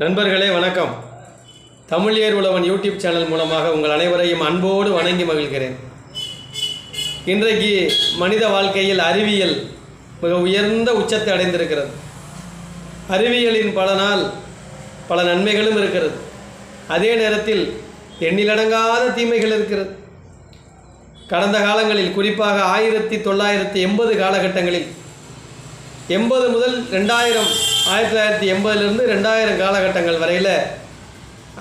நண்பர்களே வணக்கம். தமிழியர் உழவன் YouTube channel மூலமாக உங்கள் அனைவரையும் அன்போடு வணங்கி மகிழ்கிறேன். இன்றைக்கு மனித வாழ்க்கையில் அறிவியல் மிக உயர்ந்த உச்சத்தை அடைந்திருக்கிறது. அறிவியலின் பலனால் பல நன்மைகளும் இருக்கிறது. அதே நேரத்தில் எண்ணிலடங்காத தீமைகள் இருக்கிறது. கடந்த காலங்களில் குறிப்பாக ஆயிரத்தி தொள்ளாயிரத்தி எண்பது காலகட்டங்களில் எண்பது முதல் ரெண்டாயிரம் ஆயிரத்தி தொள்ளாயிரத்தி எண்பதுலேருந்து ரெண்டாயிரம் காலகட்டங்கள் வரையில்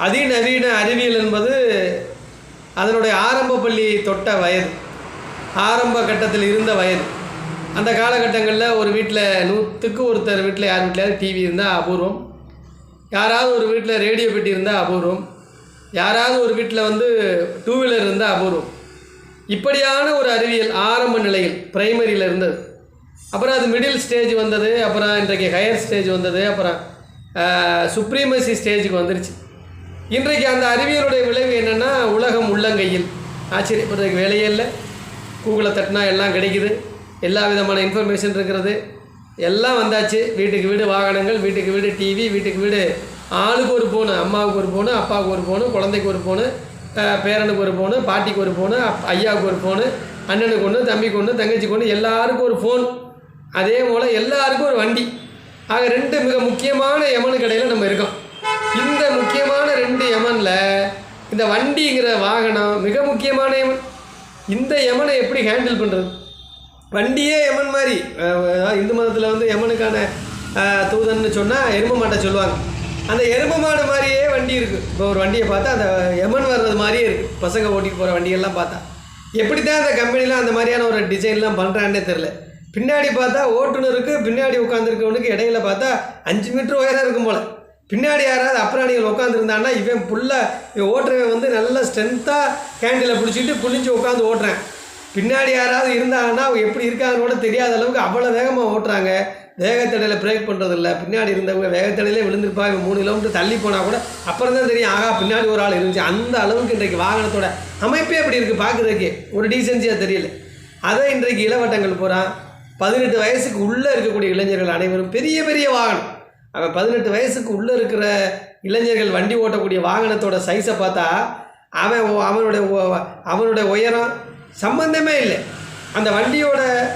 அதிநவீன அறிவியல் என்பது அதனுடைய ஆரம்ப பள்ளி தொட்ட வயது ஆரம்ப கட்டத்தில் இருந்த வயது. அந்த காலகட்டங்களில் ஒரு வீட்டில் நூற்றுக்கு ஒருத்தர் வீட்டில் யார் வீட்டில் டிவி இருந்தால் அபூர்வம். யாராவது ஒரு வீட்டில் ரேடியோ பெட்டி இருந்தால் அபூர்வம். யாராவது ஒரு வீட்டில் வந்து டூ வீலர் இருந்தால் அபூர்வம். இப்படியான ஒரு அறிவியல் ஆரம்ப நிலையில் பிரைமரியில் இருந்தது. அப்புறம் அது மிடில் ஸ்டேஜ் வந்தது அப்புறம் இன்றைக்கு ஹையர் ஸ்டேஜ் வந்தது அப்புறம் சுப்ரீமசி ஸ்டேஜுக்கு வந்துருச்சு. இன்றைக்கு அந்த அறிவியலுடைய விளைவு என்னென்னா உலகம் உள்ளங்கையில். ஆச்சரியப்படுறதுக்கு வேலையே இல்லை. கூகுளை தட்டினா எல்லாம் கிடைக்குது. எல்லா விதமான இன்ஃபர்மேஷன் இருக்கிறது. எல்லாம் வந்தாச்சு. வீட்டுக்கு வீடு வாகனங்கள் வீட்டுக்கு வீடு டிவி வீட்டுக்கு வீடு. ஆளுக்கு ஒரு ஃபோனு அம்மாவுக்கு ஒரு ஃபோனு அப்பாவுக்கு ஒரு ஃபோனு குழந்தைக்கு ஒரு ஃபோனு பேரனுக்கு ஒரு ஃபோனு பாட்டிக்கு ஒரு ஃபோனு ஐயாவுக்கு ஒரு ஃபோனு அண்ணனுக்கு ஒன்று தம்பிக்கு ஒன்று தங்கச்சிக்கு ஒன்று எல்லாருக்கும் ஒரு ஃபோன் அதே போல் எல்லாருக்கும் ஒரு வண்டி. ஆக ரெண்டு மிக முக்கியமான யமனுக்கு கடையில் நம்ம இருக்கோம். இந்த முக்கியமான ரெண்டு யமனில் இந்த வண்டிங்கிற வாகனம் மிக முக்கியமான யமன். இந்த யமனை எப்படி ஹேண்டில் பண்ணுறது வண்டியே யமன் மாதிரி. இந்து மதத்தில் வந்து யமனுக்கான தூதன்னு சொன்னால் எரும மாட்டை சொல்லுவாங்க. அந்த எரும மாடு மாதிரியே வண்டி இருக்குது இப்போ ஒரு வண்டியை பார்த்தா அந்த யமன் வர்றது மாதிரியே இருக்குது பசங்க ஓட்டிட்டு போகிற வண்டியெல்லாம் பார்த்தா. எப்படி தான் அந்த கம்பெனிலாம் அந்த மாதிரியான ஒரு டிசைன்லாம் பண்ணுறான்னே தெரில பின்னாடி பார்த்தா ஓட்டுநருக்கு பின்னாடி உட்காந்துருக்கவனுக்கு இடையில பார்த்தா அஞ்சு மீட்டர் உயரம் இருக்கும் போல். பின்னாடி யாராவது அப்புறாணிகள் உட்காந்துருந்தான்னா இவன் ஃபுல்லாக இவன் ஓட்டுறவன் வந்து நல்லா ஸ்ட்ரென்த்தாக கேண்டில் பிடிச்சிட்டு புளிஞ்சு உட்காந்து ஓட்டுறேன். பின்னாடி யாராவது இருந்தாங்கன்னா அவங்க எப்படி இருக்காங்கன்னு கூட தெரியாத அளவுக்கு அவ்வளோ வேகமாக ஓட்டுறாங்க. வேகத்தடையில் பிரேக் பண்ணுறதில்ல பின்னாடி இருந்தவங்க வேகத்தடையிலே விழுந்திருப்பாங்க. மூணு கிலோமீட்டர் தள்ளி போனால் கூட அப்புறம் தான் தெரியும் ஆகா பின்னாடி ஒரு ஆள் இருந்துச்சு. அந்த அளவுக்கு இன்றைக்கு வாகனத்தோட அமைப்பே அப்படி இருக்குது பார்க்குறதுக்கு ஒரு டீசென்சியாக தெரியல. அதை இன்றைக்கு இளவட்டங்கள் போகிறான் பதினெட்டு வயசுக்கு உள்ளே இருக்கக்கூடிய இளைஞர்கள் அனைவரும் பெரிய பெரிய வாகனம். அவன் பதினெட்டு வயசுக்கு உள்ளே இருக்கிற இளைஞர்கள் வண்டி ஓட்டக்கூடிய வாகனத்தோட சைஸை பார்த்தா அவன் அவனுடைய அவனுடைய உயரம் சம்பந்தமே இல்லை. அந்த வண்டியோட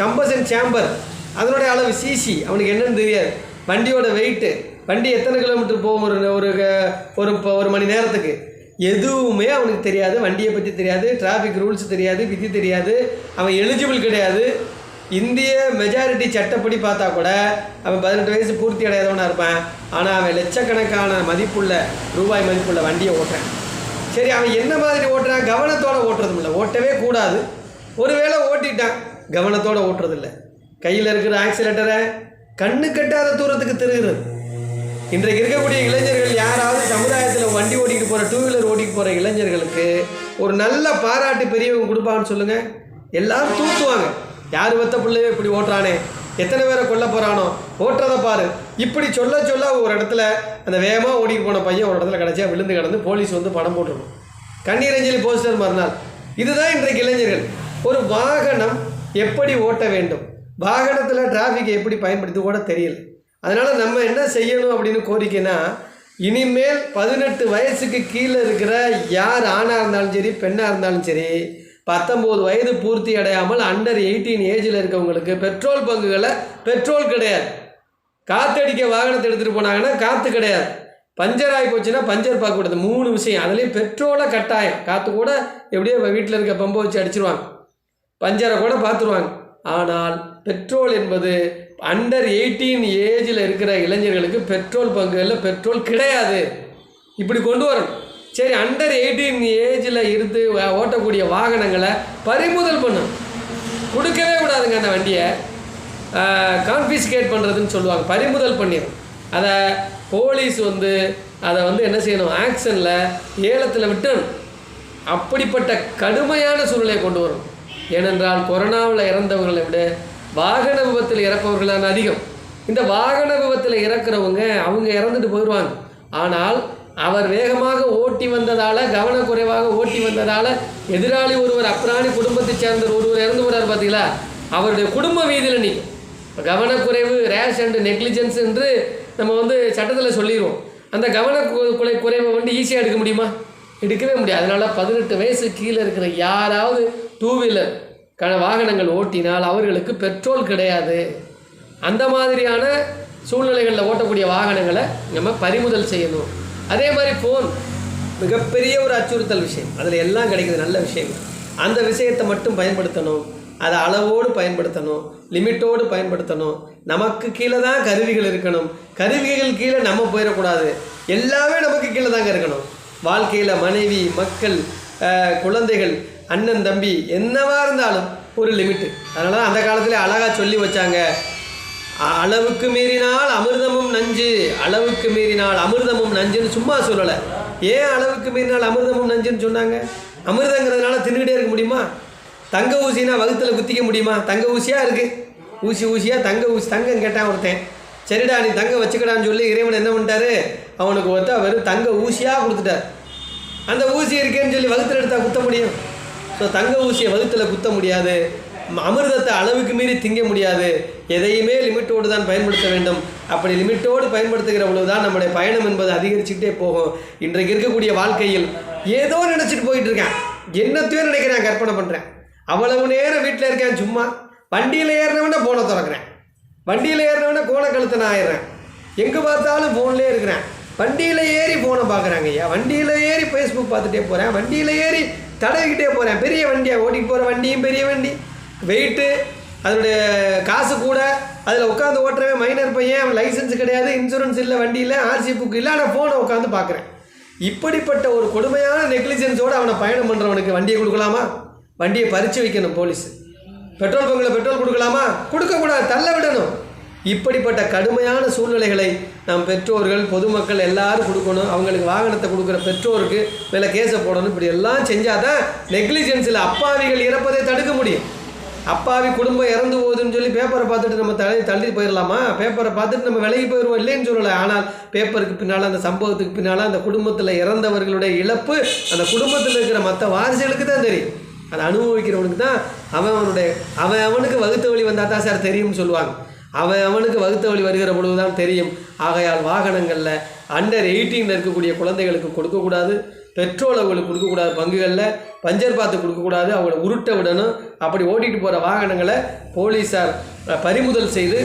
கம்பசன் சேம்பர் அதனுடைய அளவு சிசி அவனுக்கு என்னென்னு தெரியாது. வண்டியோட வெயிட்டு வண்டி எத்தனை கிலோமீட்டர் போகும் ஒரு ஒரு க- ஒரு ப- ஒரு மணி நேரத்துக்கு? எதுவுமே அவனுக்கு தெரியாது. வண்டியை பற்றி தெரியாது. டிராஃபிக் ரூல்ஸ் தெரியாது. விதி தெரியாது. அவன் எலிஜிபிள் கிடையாது. இந்திய மெஜாரிட்டி சட்டப்படி பார்த்தா கூட அவன் பதினெட்டு வயசு பூர்த்தி அடையாதவனாக இருப்பான். ஆனால் அவன் லட்சக்கணக்கான மதிப்புள்ள ரூபாய் மதிப்புள்ள வண்டியை ஓட்டுறான். சரி அவன் என்ன மாதிரி ஓட்டுறான்? கவனத்தோட ஓட்டுறதும் இல்லை ஓட்டவே கூடாது. ஒருவேளை ஓட்டிட்டான் கவனத்தோடு ஓட்டுறதில்ல. கையில் இருக்கிற ஆக்சிலேட்டரை கண்ணு கட்டாத தூரத்துக்கு திருகிறது. இன்றைக்கு இருக்கக்கூடிய இளைஞர்கள் யாராவது சமுதாயத்தில் வண்டி ஓட்டிகிட்டு போகிற டூ வீலர் ஓட்டிகிட்டு போகிற இளைஞர்களுக்கு ஒரு நல்ல பாராட்டு பெரியவங்க கொடுப்பான்னு சொல்லுங்கள் எல்லாரும் தூத்துவாங்க. யார் வத்த பிள்ளையோ இப்படி ஓட்டுறானே? எத்தனை பேரை கொல்ல போகிறானோ ஓட்டுறதை பாரு. இப்படி சொல்ல சொல்ல ஒரு இடத்துல அந்த வேகமாக ஓடிட்டு போன பையன் ஒரு இடத்துல கிடச்சா விழுந்து கிடந்து போலீஸ் வந்து படம் போட்டுருணும் கண்ணீரஞ்சலி போஸ்டர் மறுநாள் இதுதான் இன்றைக்கு இளைஞர்கள். ஒரு வாகனம் எப்படி ஓட்ட வேண்டும்? வாகனத்தில் டிராஃபிக்கை எப்படி பயன்படுத்தி கூட தெரியல. அதனால் நம்ம என்ன செய்யணும்? அப்படின்னு கோரிக்கைனா இனிமேல் பதினெட்டு வயசுக்கு கீழே இருக்கிற யார் ஆணாக இருந்தாலும் சரி பெண்ணாக இருந்தாலும் சரி பத்தொம்போது வயது பூர்த்தி அடையாமல் அண்டர் எயிட்டீன் ஏஜில் இருக்கவங்களுக்கு பெட்ரோல் பங்குகளை பெட்ரோல் கிடையாது. காத்தடிக்க வாகனத்தை எடுத்துகிட்டு போனாங்கன்னா காற்று கிடையாது. பஞ்சர் ஆகி போச்சுன்னா பஞ்சர் பார்க்கக்கூடாது மூணு விஷயம். அதுலேயும் பெட்ரோலை கட்டாயம். காற்று கூட எப்படியோ வீட்டில் இருக்க பம்பை வச்சு அடிச்சிருவாங்க. பஞ்சரை கூட பார்த்துருவாங்க ஆனால் பெட்ரோல் என்பது அண்டர் எயிட்டீன் ஏஜில் இருக்கிற இளைஞர்களுக்கு பெட்ரோல் பங்குகளில் பெட்ரோல் கிடையாது. இப்படி கொண்டு வரணும். சரி அண்டர் எயிட்டீன் ஏஜில் இருந்து ஓட்டக்கூடிய வாகனங்களை பறிமுதல் பண்ணும். கொடுக்கவே கூடாதுங்க அந்த வண்டியை. கான்ஃபிஸ்கேட் பண்ணுறதுன்னு சொல்லுவாங்க. பறிமுதல் பண்ணிடும் அதை போலீஸ் வந்து அதை வந்து என்ன செய்யணும்? ஆக்ஷனில் ஏலத்தில் விட்டணும். அப்படிப்பட்ட கடுமையான சூழ்நிலையை கொண்டு வரும். ஏனென்றால் கொரோனாவில் இறந்தவர்களை விட வாகன விபத்தில் இறப்பவர்கள் தான் அதிகம். இந்த வாகன விபத்தில் இறக்குறவங்க அவங்க இறந்துட்டு போயிடுவாங்க ஆனால் அவர் வேகமாக ஓட்டி வந்ததால் கவனக்குறைவாக ஓட்டி வந்ததால் எதிராளி ஒருவர் அப்ராணி குடும்பத்தைச் சேர்ந்த ஒருவர் இறந்து போகிறார் பார்த்தீங்களா அவருடைய குடும்ப வீதியில் நிற்கும் கவனக்குறைவு ரேஷ் அண்டு நெக்லிஜென்ஸ் என்று நம்ம வந்து சட்டத்தில் சொல்லிடுவோம் அந்த கவன குறை குறைவை வந்து ஈஸியாக எடுக்க முடியுமா? எடுக்கவே முடியாது. அதனால் பதினெட்டு வயசு கீழே இருக்கிற யாராவது டூ வீலர் க வாகனங்கள் ஓட்டினால் அவர்களுக்கு பெட்ரோல் கிடையாது. அந்த மாதிரியான சூழ்நிலைகளில் ஓட்டக்கூடிய வாகனங்களை நம்ம பறிமுதல் செய்யணும். அதே மாதிரி ஃபோன் மிகப்பெரிய ஒரு அச்சுறுத்தல் விஷயம். அதில் எல்லாம் கிடைக்குது நல்ல விஷயங்கள் அந்த விஷயத்தை மட்டும் பயன்படுத்தணும். அதை அளவோடு பயன்படுத்தணும். லிமிட்டோடு பயன்படுத்தணும். நமக்கு கீழே தான் கருவிகள் இருக்கணும். கருவிகள் கீழே நம்ம போயிடக்கூடாது. எல்லாமே நமக்கு கீழே தாங்க இருக்கணும். வாழ்க்கையில் மனைவி மக்கள் குழந்தைகள் அண்ணன் தம்பி என்னவா இருந்தாலும் ஒரு லிமிட்டு. அதனால தான் அந்த காலத்தில் அழகாக சொல்லி வச்சாங்க. அளவுக்கு மீறினால் அமிர்தமும் நஞ்சு அளவுக்கு மீறினால் அமிர்தமும் நஞ்சுன்னு சும்மா சொல்லலை. ஏன் அளவுக்கு மீறினால் அமிர்தமும் நஞ்சுன்னு சொன்னாங்க? அமிர்தங்கிறதுனால தின்னுகிட்டே இருக்க முடியுமா? தங்க ஊசினா வகுத்துல குத்திக்க முடியுமா? தங்க ஊசியாக இருக்குது ஊசி ஊசியாக தங்க ஊசி தங்கம் கேட்டான் ஒருத்தன் சரிடா நீ தங்க வச்சுக்கடான்னு சொல்லி இறைவன் என்ன பண்ணிட்டாரு? அவனுக்கு ஒருத்தா வெறும் தங்க ஊசியாக கொடுத்துட்டார். அந்த ஊசி இருக்கேன்னு சொல்லி வகுத்துல எடுத்தால் குத்த முடியும். ஸோ தங்க ஊசியை வகுத்தில் குத்த முடியாது. அமிர்தத்தை அளவுக்கு மீறி திங்க முடியாது. எதையுமே லிமிட்டோடு தான் பயன்படுத்த வேண்டும். அப்படி லிமிட்டோடு பயன்படுத்துகிற பொழுது தான் நம்முடைய பயணம் என்பது அதிகரிச்சுக்கிட்டே போகும். இன்றைக்கு இருக்கக்கூடிய வாழ்க்கையில் ஏதோ நினச்சிட்டு போயிட்டு இருக்கேன். என்னத்தையோ நினைக்கிறேன் கற்பனை பண்ணுறேன் அவ்வளவு நேரம் வீட்டில் இருக்கேன் சும்மா. வண்டியில் ஏறினவன போனை திறக்கிறேன். வண்டியில் ஏறினவனே கோண கழுத்து நான் ஆயிடுறேன். எங்கே பார்த்தாலும் ஃபோன்லேயே இருக்கிறேன். வண்டியில் ஏறி ஃபோனை பார்க்குறாங்க ஐயா. வண்டியில் ஏறி ஃபேஸ்புக் பார்த்துட்டே போகிறேன் வண்டியில் ஏறி தடவிக்கிட்டே போகிறேன் பெரிய வண்டியாக ஓட்டிகிட்டு போகிற வண்டியும் பெரிய வண்டி. வெயிட்டு அதனுடைய காசு கூட அதில் உட்காந்து ஓட்டுறவன் மைனர் பையன் லைசன்ஸ் கிடையாது இன்சூரன்ஸ் இல்லை வண்டியில் ஆர்சி புக் இல்லை ஆனால் ஃபோனை உட்காந்து பார்க்குறேன். இப்படிப்பட்ட ஒரு கொடுமையான நெக்லிஜென்ஸோடு அவனை பயணம் பண்ணுறவனுக்கு வண்டியை கொடுக்கலாமா? வண்டியை பறித்து வைக்கணும் போலீஸ் பெட்ரோல் பங்கில் பெட்ரோல் கொடுக்கலாமா? கொடுக்கக்கூடாது தள்ள விடணும். இப்படிப்பட்ட கடுமையான சூழ்நிலைகளை நம் பெற்றோர்கள் பொதுமக்கள் எல்லாரும் கொடுக்கணும். அவங்களுக்கு வாகனத்தை கொடுக்குற பெற்றோருக்கு மேலே கேஸை போடணும். இப்படி எல்லாம் செஞ்சால் தான் நெக்லிஜென்ஸில் அப்பாவிகள் இறப்பதை தடுக்க முடியும். அப்பாவி குடும்பம் இறந்து போகுதுன்னு சொல்லி பேப்பரை பார்த்துட்டு நம்ம தலை தள்ளி போயிடலாமா? பேப்பரை பார்த்துட்டு நம்ம விலகி போயிடுவோம் இல்லைன்னு சொல்லலை. ஆனால் பேப்பருக்கு பின்னால் அந்த சம்பவத்துக்கு பின்னால் அந்த குடும்பத்தில் இறந்தவர்களுடைய இழப்பு அந்த குடும்பத்தில் இருக்கிற மற்ற வாரிசுகளுக்கு தான் தெரியும். அதை அனுபவிக்கிறவனுக்கு தான் அவன் அவனுடைய அவன் அவனுக்கு வகுத்த வழி வந்தால் தான் சார் தெரியும்னு சொல்லுவாங்க. அவன் அவனுக்கு வகுத்த வழி வருகிற பொழுது தான் தெரியும். ஆகையால் வாகனங்களில் அண்டர் எயிட்டீனில் இருக்கக்கூடிய குழந்தைகளுக்கு கொடுக்கக்கூடாது. பெட்ரோல் அவங்களுக்கு கொடுக்கக்கூடாது பங்குகளில் பஞ்சர் பார்த்து கொடுக்கக்கூடாது அவங்கள உருட்ட விடணும். அப்படி ஓட்டிகிட்டு போகிற வாகனங்களை போலீஸார் பறிமுதல் செய்து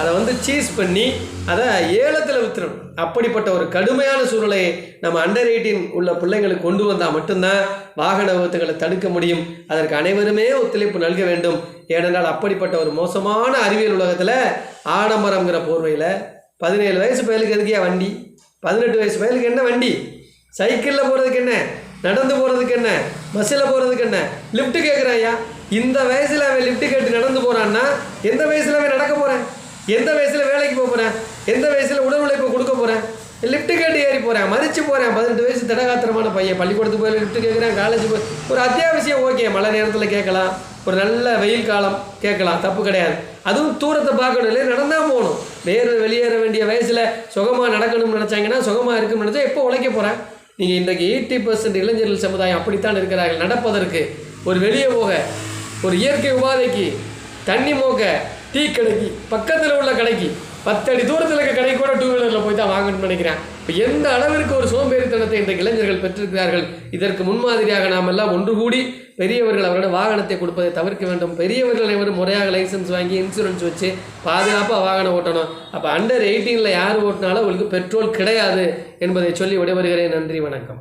அதை வந்து சீஸ் பண்ணி அதை ஏலத்தில் விற்றுணும் அப்படிப்பட்ட ஒரு கடுமையான சூழ்நிலையை நம்ம அண்டர் எயிட்டீன் உள்ள பிள்ளைங்களுக்கு கொண்டு வந்தால் மட்டும்தான் வாகன விபத்துகளை தடுக்க முடியும். அதற்கு அனைவருமே ஒத்துழைப்பு நல்க வேண்டும். ஏனென்றால் அப்படிப்பட்ட ஒரு மோசமான அறிவியல் உலகத்தில் ஆடம்பரம்ங்கிற போர்வையில் பதினேழு வயசு பயலுக்கு எதுக்கே வண்டி? பதினெட்டு வயசு பயலுக்கு என்ன வண்டி? சைக்கிளில் போகிறதுக்கு என்ன? நடந்து போகிறதுக்கு என்ன? பஸ்ஸில் போகிறதுக்கு என்ன? லிஃப்ட்டு கேட்குறாயா இந்த வயசில் அவன் லிஃப்ட்டு கேட்டு நடந்து போகிறான்னா எந்த வயசில் அவன் நடக்க போகிறேன் எந்த வயசில் வேலைக்கு போக போகிறேன் எந்த வயசில் உடல் உழைப்பு கொடுக்க போகிறேன் லிஃப்ட்டு கேட்டு ஏறி போகிறேன் மதிச்சு போகிறேன் பதினெட்டு வயசு தடகாத்திரமான பையன். பள்ளிக்கூடத்துக்கு போய் லிஃப்ட் கேட்குறேன் காலேஜ் போய். ஒரு அத்தியாவசியம் ஓகே மழை நேரத்தில் கேட்கலாம். ஒரு நல்ல வெயில் காலம் கேட்கலாம் தப்பு கிடையாது. அதுவும் தூரத்தை பார்க்கணும் இல்லை நடந்தால் போகணும். வேறு வெளியேற வேண்டிய வயசில் சுகமாக நடக்கணும்னு நினச்சாங்கன்னா சுகமாக இருக்கும்னு நினச்சா எப்போ உழைக்க போகிறேன் நீங்கள் இன்றைக்கு எயிட்டி பர்சன்ட் இளைஞர்கள் சமுதாயம் அப்படித்தான் இருக்கிறார்கள். நடப்பதற்கு ஒரு வெளியே போக ஒரு இயற்கை உபாதைக்கு தண்ணி மோக்க டீ கடைக்கு பக்கத்தில் உள்ள கடைக்கு பத்தடி தூரத்தில் இருக்க கடைக்கு கூட டூ வீலரில் போய் தான் வாங்கணும்னு நினைக்கிறேன். இப்போ எந்த அளவிற்கு ஒரு சோம்பேறித்தனத்தை இந்த இளைஞர்கள் பெற்றிருக்கிறார்கள்? இதற்கு முன்மாதிரியாக நாம் எல்லாம் ஒன்று கூடி பெரியவர்கள் அவரோட வாகனத்தை கொடுப்பதை தவிர்க்க வேண்டும். பெரியவர்கள் அனைவரும் முறையாக லைசன்ஸ் வாங்கி இன்சூரன்ஸ் வச்சு பாதுகாப்பாக வாகனம் ஓட்டணும். அப்போ அண்டர் எயிட்டீனில் யார் ஓட்டினாலும் அவங்களுக்கு பெட்ரோல் கிடையாது என்பதை சொல்லி விடைபெறுகிறேன். நன்றி வணக்கம்.